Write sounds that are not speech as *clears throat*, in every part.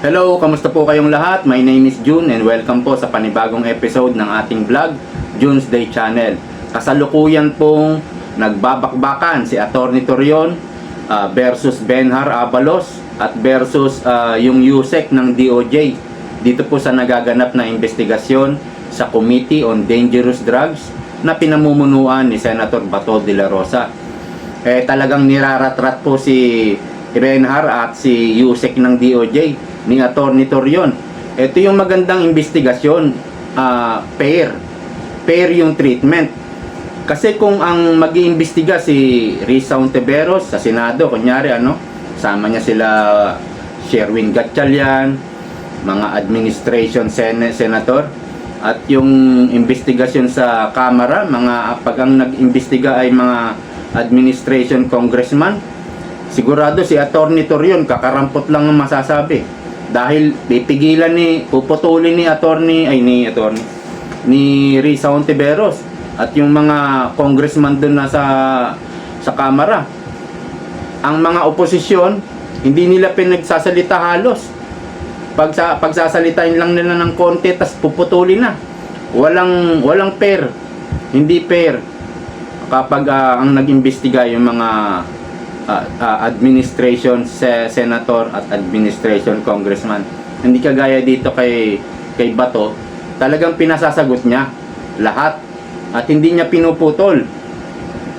Hello, kamusta po kayong lahat? My name is June and welcome po sa panibagong episode ng ating vlog, June's Day Channel. Kasalukuyan pong nagbabakbakan si Attorney Torion ah, versus Benhar Abalos at versus ah, yung USEC ng DOJ dito po sa nagaganap na investigasyon sa Committee on Dangerous Drugs na pinamumunuan ni Senator Bato de la Rosa eh talagang niraratrat po si Benhar at si Yusek ng DOJ ni Attorney Torion. Ito yung magandang investigasyon, ah, fair. Fair yung treatment. Kasi kung ang mag-iimbestiga si Risa Ontiveros sa Senado, kunyari ano, sama niya sila Sherwin Gatchalian, mga administration sen- senator, at yung investigasyon sa Kamara, mga pag ang nag-imbestiga ay mga administration congressman, sigurado si Attorney Torion kakarampot lang ang masasabi. Dahil pipigilan ni, puputulin ni Attorney, ay ni Attorney, ni Risa Ontiveros at yung mga congressman doon na sa sa Kamara. Ang mga oposisyon, hindi nila pinagsasalita halos. Pag sa, pagsasalitain lang nila ng konti tas puputulin na. Walang walang fair. Hindi fair kapag ah, ang nag-imbestiga yung mga ah, ah, administration se- senator at administration congressman. Hindi kagaya dito kay kay Bato, talagang pinasasagot niya lahat at hindi niya pinuputol.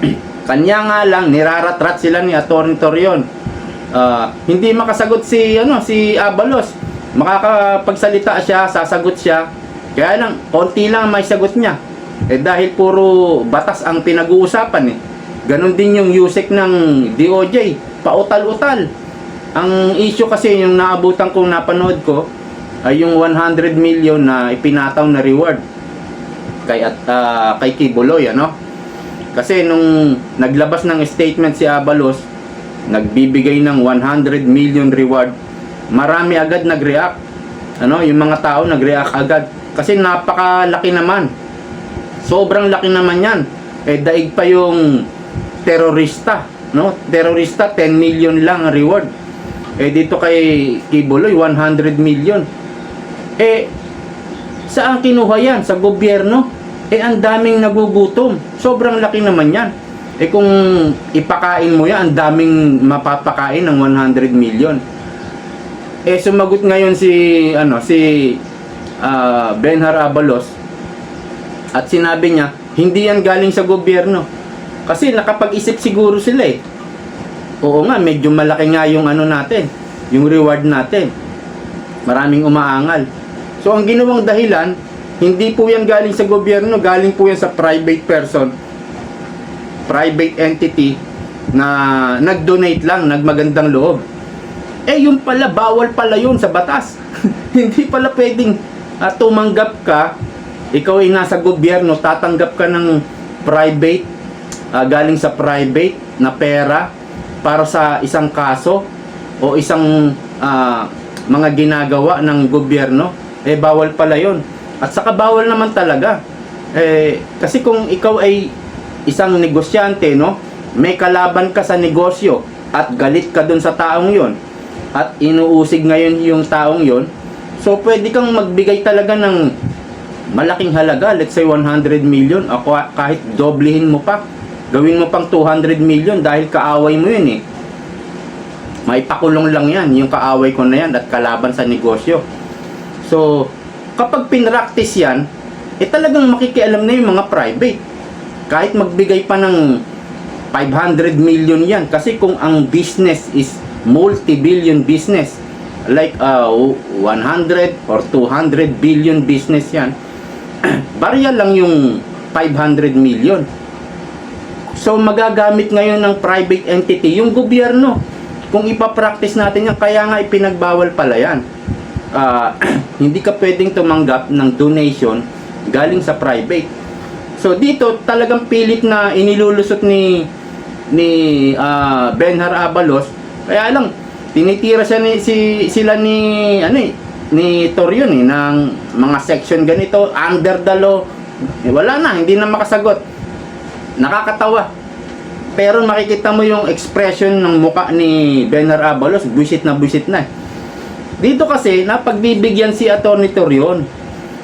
*clears throat* Kanya nga lang niraratrat sila ni Attorney Torion. Ah, hindi makasagot si ano si Abalos. Makakapagsalita siya, sasagot siya. Kaya lang konti lang ang may sagot niya. Eh dahil puro batas ang pinag-uusapan eh. Ganon din yung USEC ng DOJ, pautal-utal. Ang issue kasi yung naabutan kong napanood ko ay yung 100 million na ipinataw na reward kay at ah, kay Kibuloy ano. Kasi nung naglabas ng statement si Abalos, nagbibigay ng 100 million reward, marami agad nag-react. Ano, yung mga tao nag-react agad kasi napakalaki naman. Sobrang laki naman 'yan. Eh daig pa yung terorista, no? Terorista 10 million lang ang reward. Eh dito kay Kibuloy 100 million. Eh saan kinuha yan? Sa gobyerno? Eh ang daming nagugutom. Sobrang laki naman yan. Eh kung ipakain mo yan, ang daming mapapakain ng 100 million. Eh sumagot ngayon si ano si ah, Benhar Abalos at sinabi niya, hindi yan galing sa gobyerno. Kasi nakapag-isip siguro sila eh. Oo nga, medyo malaki nga yung ano natin, yung reward natin. Maraming umaangal. So ang ginawang dahilan, hindi po yan galing sa gobyerno, galing po yan sa private person, private entity na nag-donate lang, nagmagandang loob. Eh yung pala, bawal pala yun sa batas. *laughs* hindi pala pwedeng ah, tumanggap ka, ikaw ay nasa gobyerno, tatanggap ka ng private, ah, galing sa private na pera para sa isang kaso o isang ah, mga ginagawa ng gobyerno, eh bawal pala yon. At saka bawal naman talaga. Eh, kasi kung ikaw ay isang negosyante, no? May kalaban ka sa negosyo at galit ka dun sa taong yon at inuusig ngayon yung taong yon so pwede kang magbigay talaga ng malaking halaga, let's say 100 million, o kahit doblehin mo pa, gawin mo pang 200 million dahil kaaway mo yun eh. May pakulong lang yan, yung kaaway ko na yan at kalaban sa negosyo. So, kapag pinractice yan, eh talagang makikialam na yung mga private. Kahit magbigay pa ng 500 million yan. Kasi kung ang business is multi-billion business, like uh, 100 or 200 billion business yan, *clears throat* barya lang yung 500 million. So magagamit ngayon ng private entity yung gobyerno. Kung ipapractice natin yan, kaya nga ipinagbawal pala yan. Ah, *clears throat* hindi ka pwedeng tumanggap ng donation galing sa private. So dito talagang pilit na inilulusot ni ni ah, Benhar Abalos. Kaya lang tinitira siya ni si sila ni ano eh, ni Torion eh ng mga section ganito under the law. Eh, wala na, hindi na makasagot. Nakakatawa. Pero makikita mo yung expression ng muka ni Benar Abalos, buisit na buisit na. Dito kasi, napagbibigyan si Atty. Torion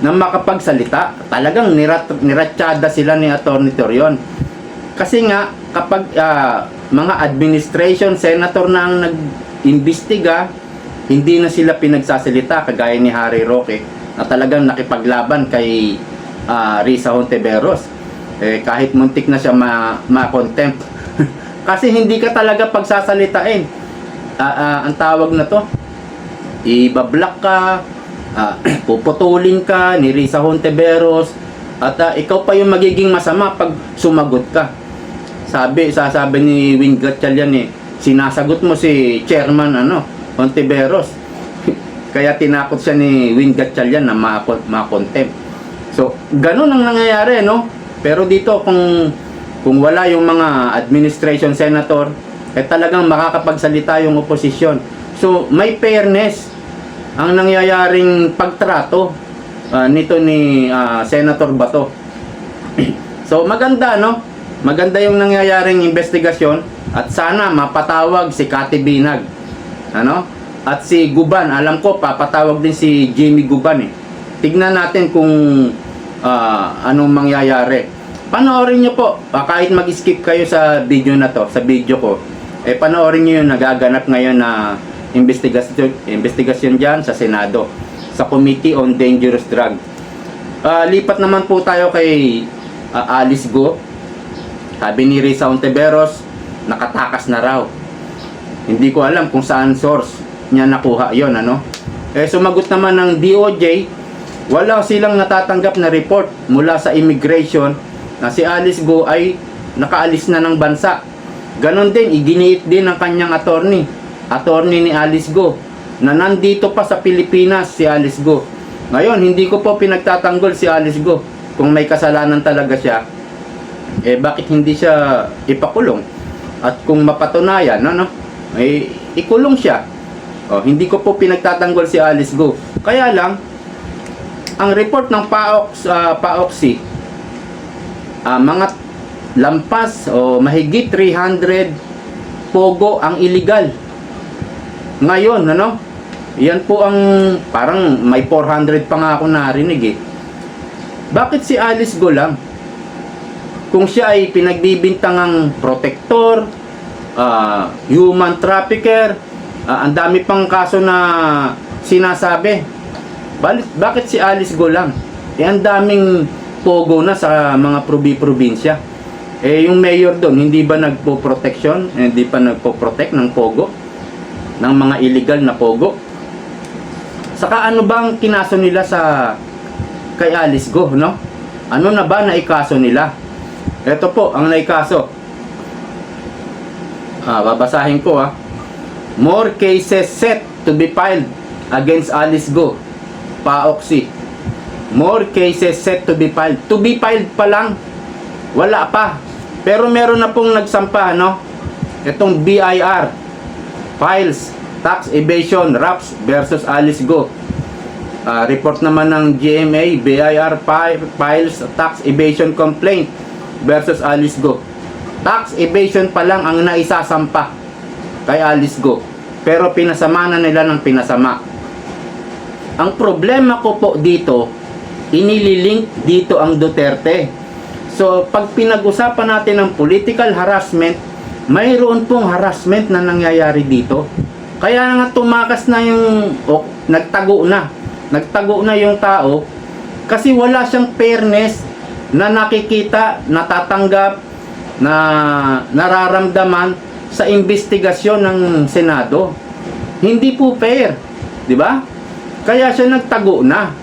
na makapagsalita. Talagang nirat, niratsyada sila ni Atty. Torion. Kasi nga, kapag ah, mga administration senator na ang nag-imbestiga, hindi na sila pinagsasalita kagaya ni Harry Roque na talagang nakipaglaban kay ah, Risa Hontiveros. Eh, kahit muntik na siya ma- ma-contempt. *laughs* Kasi hindi ka talaga pagsasalitain. Ah, ah, ang tawag na to, ibablock ka, ah, *clears throat* puputulin ka ni Risa Hontiveros, at ah, ikaw pa yung magiging masama pag sumagot ka. Sabi, sasabi ni Wing Gatchalian eh, sinasagot mo si Chairman ano, Hontiveros. *laughs* Kaya tinakot siya ni Wing Gatchalian na ma- ma-contempt. So, ganun ang nangyayari, no? Pero dito, kung kung wala yung mga administration senator, eh talagang makakapagsalita yung oposisyon. So, may fairness ang nangyayaring pagtrato ah, nito ni ah, Senator Bato. *clears throat* so, maganda, no? Maganda yung nangyayaring investigasyon at sana mapatawag si Kati Binag. Ano? At si Guban, alam ko papatawag din si Jimmy Guban eh. Tignan natin kung ah, anong mangyayari. Panoorin nyo po, ah, kahit mag-skip kayo sa video na to, sa video ko, eh panoorin nyo yung nagaganap ngayon na investigasyon, investigasyon dyan sa Senado, sa Committee on Dangerous Drug. Ah, lipat naman po tayo kay ah, Alice Go. Sabi ni Risa Ontiveros, nakatakas na raw. Hindi ko alam kung saan source niya nakuha yon ano. Eh sumagot naman ng DOJ, wala silang natatanggap na report mula sa immigration na si Alice Go ay nakaalis na ng bansa. Ganon din, iginiit din ng kanyang attorney, attorney ni Alice Go, na nandito pa sa Pilipinas si Alice Go. Ngayon, hindi ko po pinagtatanggol si Alice Go. Kung may kasalanan talaga siya, eh bakit hindi siya ipakulong? At kung mapatunayan, ano, eh, ikulong siya. Oh, hindi ko po pinagtatanggol si Alice Go. Kaya lang, ang report ng PAOX, uh, PAOXI, ah, mga lampas o mahigit 300 pogo ang illegal. Ngayon, ano? Yan po ang parang may 400 pa nga ako narinig eh. Bakit si Alice Go lang? Kung siya ay pinagbibintangang protector, ah, human trafficker, ah, ang dami pang kaso na sinasabi. Balit, bakit si Alice Go lang? Eh, ang daming pogo na sa mga probi-probinsya. Eh, yung mayor doon, hindi ba nagpo-protection? Eh, Hindi pa nagpo-protect ng pogo? Ng mga illegal na pogo? Saka ano bang kinaso nila sa kay Alice Go, no? Ano na ba naikaso nila? Ito po, ang naikaso. Ah, babasahin ko ah. More cases set to be filed against Alice Go. Paoksi. More cases set to be filed. To be filed pa lang. Wala pa. Pero meron na pong nagsampa, no? Itong BIR. Files. Tax Evasion RAPS versus Alice Go. Ah, report naman ng GMA, BIR fi- Files Tax Evasion Complaint versus Alice Go. Tax evasion pa lang ang naisasampa kay Alice Go. Pero pinasama na nila ng pinasama. Ang problema ko po dito, inililink dito ang Duterte. So, pag pinag-usapan natin ng political harassment, mayroon pong harassment na nangyayari dito. Kaya nga tumakas na yung, o, nagtago na. Nagtago na yung tao kasi wala siyang fairness na nakikita, natatanggap, na nararamdaman sa investigasyon ng Senado. Hindi po fair, 'di ba? Kaya siya nagtago na.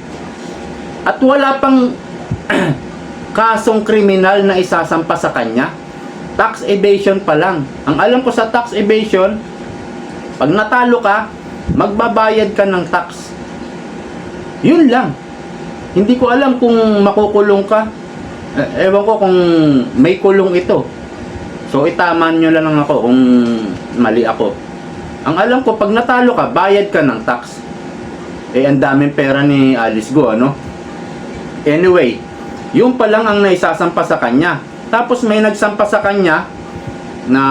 At wala pang *clears throat* kasong kriminal na isasampa sa kanya. Tax evasion pa lang. Ang alam ko sa tax evasion, pag natalo ka, magbabayad ka ng tax. Yun lang. Hindi ko alam kung makukulong ka. Eh, ewan ko kung may kulong ito. So itaman nyo lang ako kung mali ako. Ang alam ko, pag natalo ka, bayad ka ng tax. Eh, ang daming pera ni Alice Go, ano? Anyway, yung pa lang ang naisasampa sa kanya. Tapos may nagsampa sa kanya na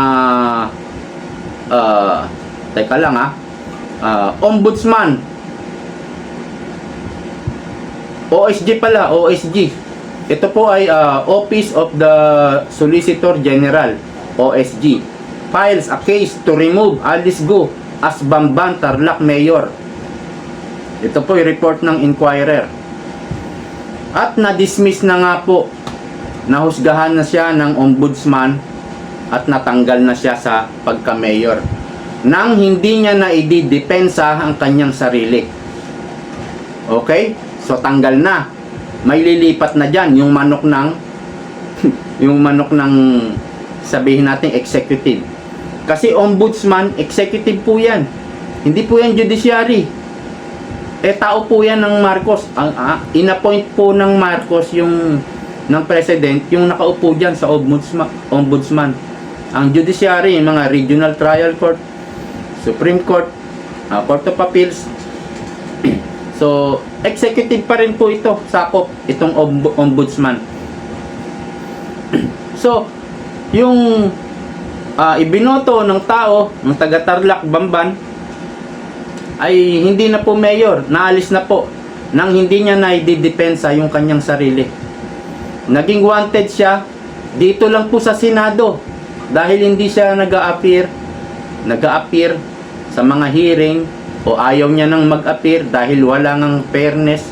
uh, teka lang ha, uh, ombudsman. OSG pala, OSG. Ito po ay uh, Office of the Solicitor General, OSG. Files a case to remove Alice Go as Bamban Tarlac Mayor. Ito po yung report ng inquirer. At na-dismiss na nga po, nahusgahan na siya ng ombudsman at natanggal na siya sa pagka-mayor nang hindi niya na ididepensa ang kanyang sarili. Okay? So tanggal na. May lilipat na diyan yung manok ng *laughs* yung manok ng sabihin natin executive. Kasi ombudsman, executive po 'yan. Hindi po 'yan judiciary. Eh tao po 'yan ng Marcos. Ang ah, inappoint po ng Marcos yung ng president yung nakaupo diyan sa ombudsman, ombudsman. Ang judiciary, yung mga regional trial court, Supreme Court, ah, Court of Appeals. *clears throat* so, executive pa rin po ito, sakop, itong omb- ombudsman. *clears throat* so, yung ah, ibinoto ng tao, ng taga Tarlac, Bamban, ay hindi na po mayor, naalis na po nang hindi niya na ididepensa yung kanyang sarili. Naging wanted siya dito lang po sa Senado dahil hindi siya nag-a-appear nag-a-appear sa mga hearing o ayaw niya nang mag-appear dahil wala ngang fairness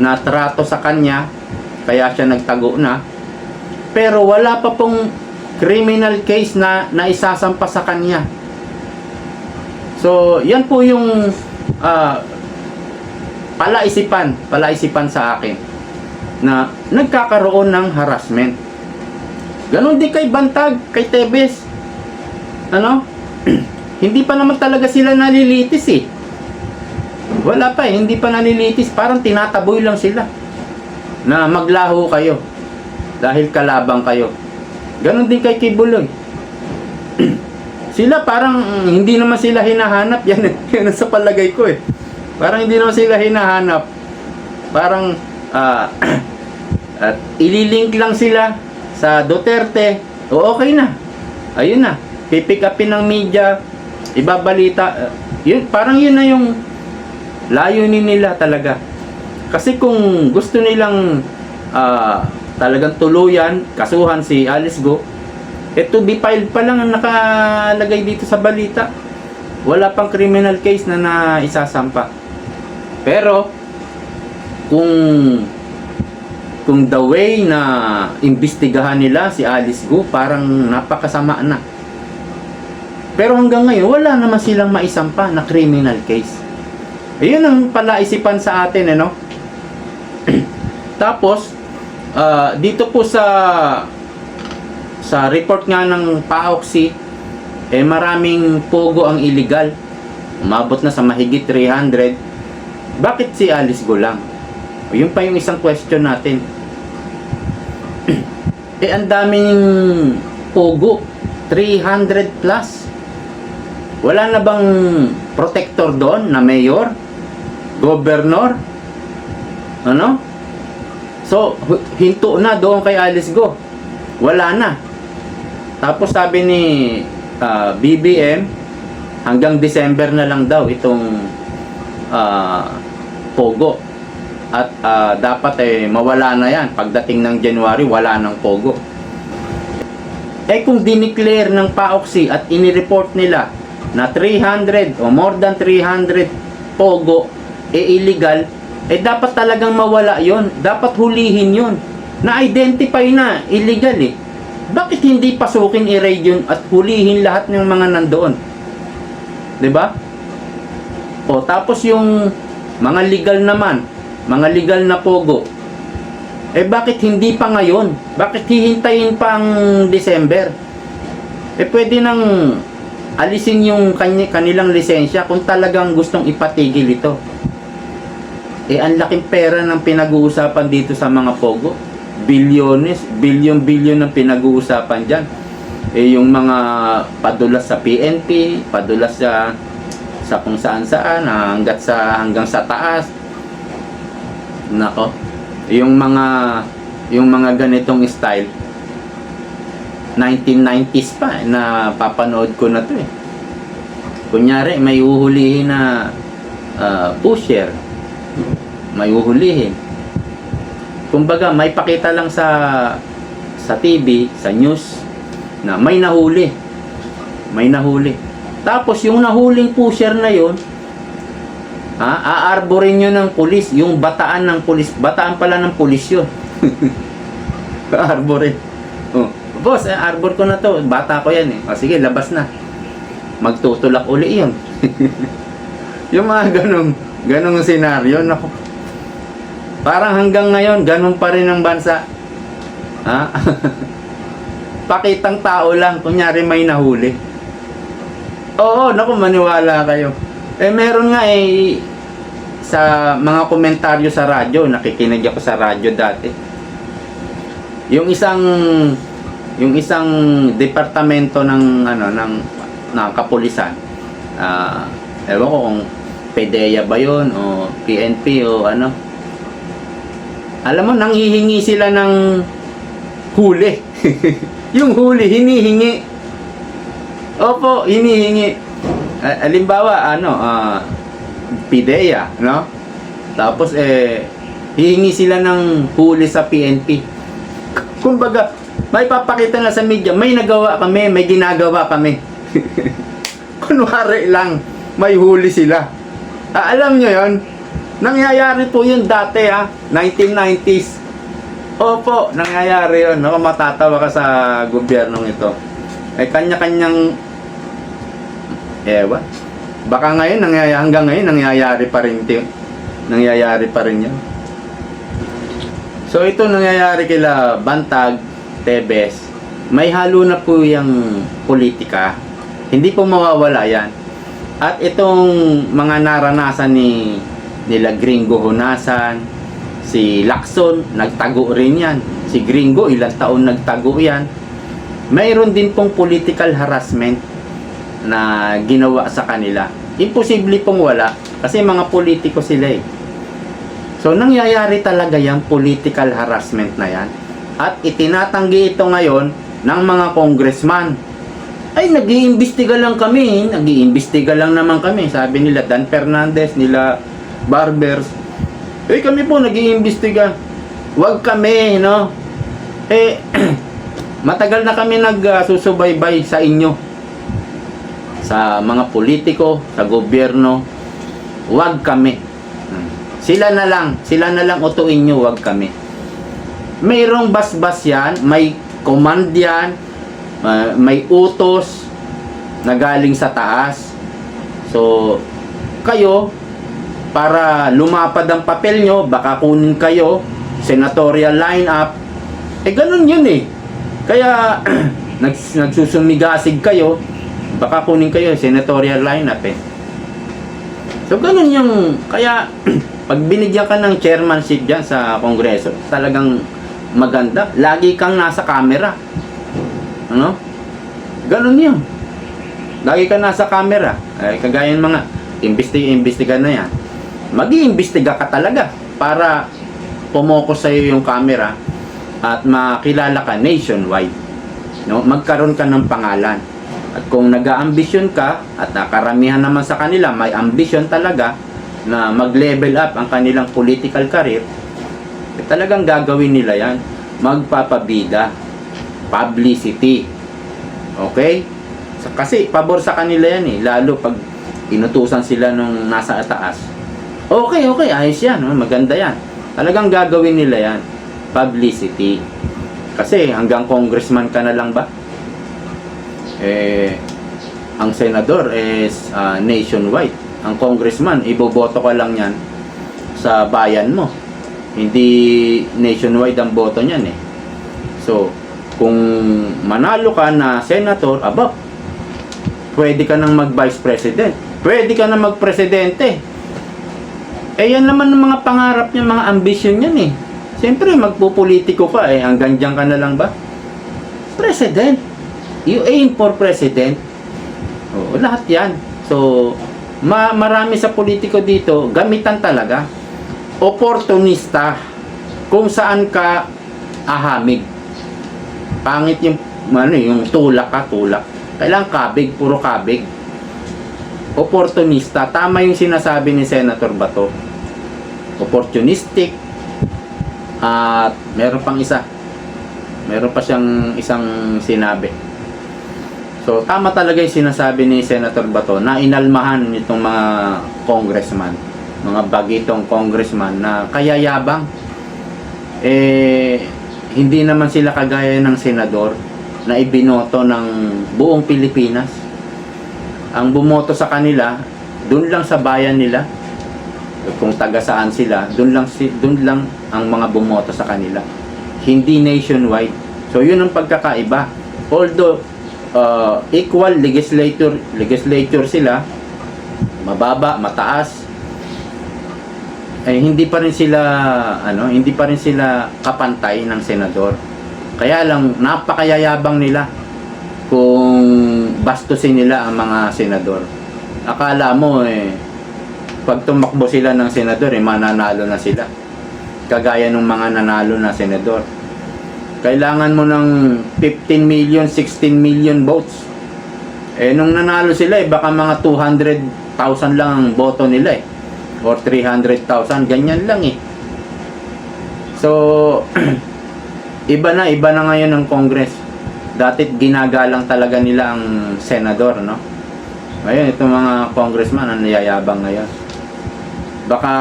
na trato sa kanya kaya siya nagtago na pero wala pa pong criminal case na naisasampa sa kanya so yan po yung ah, palaisipan palaisipan sa akin na nagkakaroon ng harassment ganon din kay Bantag kay Tebes ano *clears throat* hindi pa naman talaga sila nalilitis eh. Wala pa eh, hindi pa nalilitis. Parang tinataboy lang sila. Na maglaho kayo. Dahil kalabang kayo. Ganon din kay Kibuloy. *clears throat* sila parang mm, hindi naman sila hinahanap. *laughs* Yan, yan sa palagay ko eh. Parang hindi naman sila hinahanap. Parang ah, *clears throat* at ililink lang sila sa Duterte. O okay na. Ayun na. Pipick upin ng media, ibabalita. uh, yun, parang yun na yung layunin nila talaga. Kasi kung gusto nilang ah, talagang tuluyan, kasuhan si Alice Go, eh to be filed pa lang ang nakalagay dito sa balita. Wala pang criminal case na naisasampa. Pero, kung kung the way na imbestigahan nila si Alice Go, parang napakasama na. Pero hanggang ngayon, wala naman silang maisampa na criminal case. Ayun ang palaisipan sa atin, ano? *clears throat* Tapos, ah, dito po sa sa report nga ng PAOXI, eh maraming pogo ang illegal. Umabot na sa mahigit 300. Bakit si Alice Go lang? O, Yun pa yung isang question natin. *clears throat* eh, ang daming pogo. 300 plus. Wala na bang protector doon na mayor? Governor? Ano? So, hinto na doon kay Alice Go. Wala na. Tapos sabi ni ah, BBM, hanggang December na lang daw itong ah, Pogo. At ah, dapat eh mawala na yan. Pagdating ng January, wala nang Pogo. Eh kung dineclare ng PAOXI at inireport nila na 300 o more than 300 pogo e illegal, eh dapat talagang mawala yon Dapat hulihin yon Na-identify na illegal eh. Bakit hindi pasukin i-raid yun at hulihin lahat ng mga nandoon? 'Di ba? O tapos yung mga legal naman, mga legal na pogo, eh bakit hindi pa ngayon? Bakit hihintayin pa ang December? Eh pwede nang alisin yung kanilang lisensya kung talagang gustong ipatigil ito. Eh ang laking pera ng pinag-uusapan dito sa mga pogo. Bilyones, bilyon-bilyon ng pinag-uusapan dyan. Eh yung mga padulas sa PNP, padulas sa sa kung saan saan, hanggat sa hanggang sa taas. Nako, yung mga yung mga ganitong style 1990s pa eh, na papanood ko na to eh kunyari may uhulihin na ah, pusher may uhulihin Kumbaga, may pakita lang sa sa TV, sa news, na may nahuli. May nahuli. Tapos yung nahuling pusher na yon, ha, aarborin nyo ng pulis, yung bataan ng pulis, bataan pala ng pulis yun. *laughs* aarborin. Oh, boss, eh, arbor ko na to, bata ko yan eh. O, sige, labas na. Magtutulak uli yun. *laughs* yung mga ganong, ganong senaryo, naku. Parang hanggang ngayon, ganun pa rin ang bansa. Ha? *laughs* Pakitang tao lang, kunyari may nahuli. Oo, naku, maniwala kayo. Eh, meron nga eh, sa mga komentaryo sa radyo, nakikinig ako sa radyo dati. Yung isang yung isang departamento ng ano ng ng kapulisan. Ah, ewan ko kung PDEA ba 'yon o PNP o ano. Alam mo nanghihingi sila ng huli. *laughs* yung huli hinihingi. Opo, hinihingi. Halimbawa, ano, ah, PDEA, no? Tapos, eh, hihingi sila ng huli sa PNP. Kumbaga, may papakita na sa media, may nagawa kami, may ginagawa kami. *laughs* Kunwari lang, may huli sila. Ah, alam nyo yon nangyayari po yun dati ha, 1990s. Opo, nangyayari yun. Ako matatawa ka sa gobyernong ito. Eh, kanya-kanyang Ewan. Baka ngayon, nangyayari, hanggang ngayon, nangyayari pa rin ito. Nangyayari pa rin yun. So, ito nangyayari kila Bantag, Tebes. May halo na po yung politika. Hindi po mawawala yan. At itong mga naranasan ni nila Gringo Honasan, si Lacson, nagtago rin yan. Si Gringo, ilang taon nagtago yan. Mayroon din pong political harassment na ginawa sa kanila. Imposible pong wala kasi mga politiko sila eh. So nangyayari talaga yung political harassment na yan at itinatanggi ito ngayon ng mga congressman. Ay, nag-iimbestiga lang kami. Nag-iimbestiga lang naman kami. Sabi nila Dan Fernandez, nila Barbers. Eh, kami po nag-iimbestiga. Huwag kami, no? Eh, *clears throat* matagal na kami nagsusubaybay sa inyo sa mga politiko, sa gobyerno, wag kami. Sila na lang, sila na lang utuin nyo, wag kami. Mayroong basbas yan, may command yan, uh, may utos na galing sa taas. So, kayo, para lumapad ang papel nyo, baka kunin kayo, senatorial lineup, eh ganun yun eh. Kaya, *clears throat* nags, nagsusumigasig kayo, baka kunin kayo senatorial lineup eh. So ganun yung kaya *clears throat* pag binigyan ka ng chairmanship diyan sa kongreso, talagang maganda. Lagi kang nasa camera. Ano? Ganun yun. Lagi ka nasa camera. Eh, kagaya ng mga imbestiga, imbestiga na yan. Mag-iimbestiga ka talaga para pumokos sa'yo yung camera at makilala ka nationwide. No? Magkaroon ka ng pangalan. At kung nag-aambisyon ka, at karamihan naman sa kanila may ambisyon talaga na mag-level up ang kanilang political career, eh, talagang gagawin nila yan. Magpapabida. Publicity. Okay? Sa- Kasi pabor sa kanila yan eh. Lalo pag inutusan sila nung nasa taas. Okay, okay. Ayos yan. oh, Maganda yan. Talagang gagawin nila yan. Publicity. Kasi hanggang congressman ka na lang ba? eh ang senador is ah, nationwide. Ang congressman, iboboto ka lang yan sa bayan mo. Hindi nationwide ang boto niyan eh. So, kung manalo ka na senator, aba, pwede ka nang mag-vice president. Pwede ka na mag-presidente. Eh, yan naman ang mga pangarap niya, mga ambisyon niyan eh. Siyempre, magpupolitiko ka eh. Hanggang dyan ka na lang ba? President you aim for president. Oo, lahat yan. So, ma marami sa politiko dito, gamitan talaga. Opportunista. Kung saan ka ahamig. Pangit yung, ano, yung tulak ka, tulak. Kailangan kabig, puro kabig. Opportunista. Tama yung sinasabi ni Senator Bato. Opportunistic. At meron pang isa. Meron pa siyang isang sinabi. So, tama talaga yung sinasabi ni Senator Bato na inalmahan nitong mga congressman, mga bagitong congressman na kayayabang. Eh, hindi naman sila kagaya ng senador na ibinoto ng buong Pilipinas. Ang bumoto sa kanila, doon lang sa bayan nila, kung taga saan sila, doon lang doon lang ang mga bumoto sa kanila. Hindi nationwide. So yun ang pagkakaiba. Although uh, equal legislature legislature sila, mababa, mataas, eh hindi pa rin sila ano, hindi pa rin sila kapantay ng senador. Kaya lang napakayayabang nila kung bastusin nila ang mga senador. Akala mo eh pag tumakbo sila ng senador, eh, mananalo na sila. Kagaya ng mga nanalo na senador. Kailangan mo ng 15 million, 16 million votes. Eh, nung nanalo sila, eh, baka mga 200,000 lang ang boto nila eh. Or 300,000, ganyan lang eh. So, *clears throat* iba na, iba na ngayon ang Congress. Dati ginagalang talaga nila ang senador, no? Ngayon, itong mga congressman ang nayayabang ngayon baka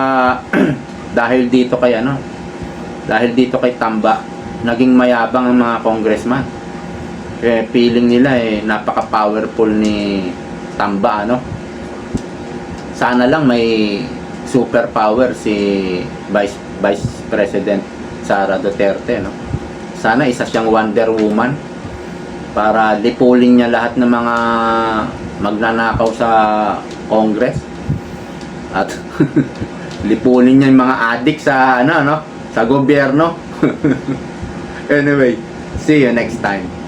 *clears throat* dahil dito kay ano dahil dito kay Tamba naging mayabang ang mga congressman. Eh feeling nila eh napaka powerful ni Tamba ano. Sana lang may superpower si Vice Vice President Sara Duterte no sana isa siyang Wonder Woman para lipulin niya lahat ng mga magnanakaw sa Congress at *laughs* lipunin niya yung mga adik sa ano ano sa gobyerno. *laughs* Anyway see you next time